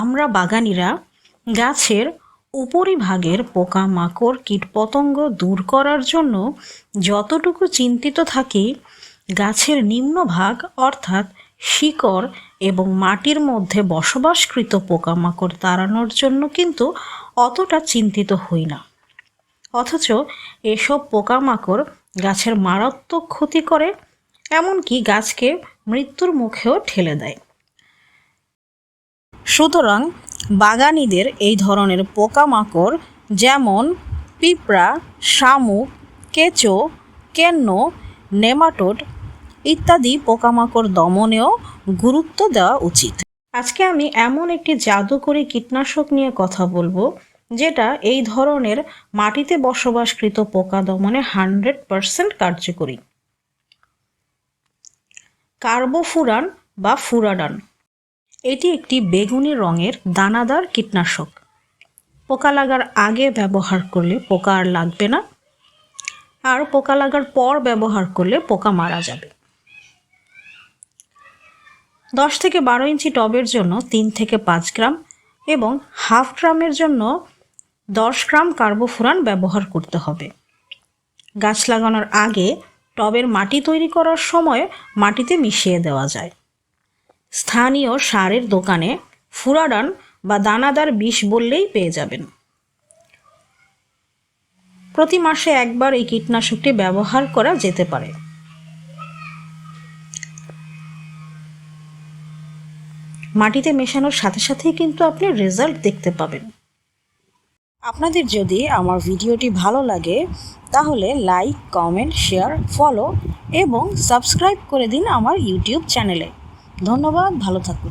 আমরা বাগানিরা গাছের উপরিভাগের পোকামাকড়, কীটপতঙ্গ দূর করার জন্য যতটুকু চিন্তিত থাকি, গাছের নিম্নভাগ অর্থাৎ শিকড় এবং মাটির মধ্যে বসবাসকৃত পোকামাকড় তাড়ানোর জন্য কিন্তু অতটা চিন্তিত হই না। অথচ এসব পোকামাকড় গাছের মারাত্মক ক্ষতি করে, এমনকি গাছকে মৃত্যুর মুখেও ঠেলে দেয়। সুতরাং বাগানীদের এই ধরনের পোকামাকড় যেমন পিঁপড়া, শামুক, কেঁচো, কেন্ন, নেমাটোড ইত্যাদি পোকামাকড় দমনেও গুরুত্ব দেওয়া উচিত। আজকে আমি এমন একটি জাদুকরী কীটনাশক নিয়ে কথা বলব, যেটা এই ধরনের মাটিতে বসবাসকৃত পোকা দমনে হান্ড্রেড পারসেন্ট কার্যকরী। কার্বোফুরান বা ফুরাডান। এটি একটি বেগুনি রঙের দানাদার কীটনাশক। পোকা লাগার আগে ব্যবহার করলে পোকা আর লাগবে না। আর পোকা লাগার পর ব্যবহার করলে পোকা মারা যাবে। দশ থেকে বারো ইঞ্চি টবের জন্য তিন থেকে পাঁচ গ্রাম এবং হাফ গ্রামের জন্য দশ গ্রাম কার্বোফুরান ব্যবহার করতে হবে। গাছ লাগানোর আগে টবের মাটি তৈরি করার সময় মাটিতে মিশিয়ে দেওয়া যায়। স্থানীয় সারের দোকানে ফুরাডান বা দানাদার বিষ বললেই পেয়ে যাবেন। প্রতি মাসে একবার এই কীটনাশকটি ব্যবহার করা যেতে পারে। মাটিতে মেশানোর সাথে সাথেই কিন্তু আপনি রেজাল্ট দেখতে পাবেন। আপনাদের যদি আমার ভিডিওটি ভালো লাগে, তাহলে লাইক, কমেন্ট, শেয়ার, ফলো এবং সাবস্ক্রাইব করে দিন আমার ইউটিউব চ্যানেলে। ধন্যবাদ ভালো থাকুন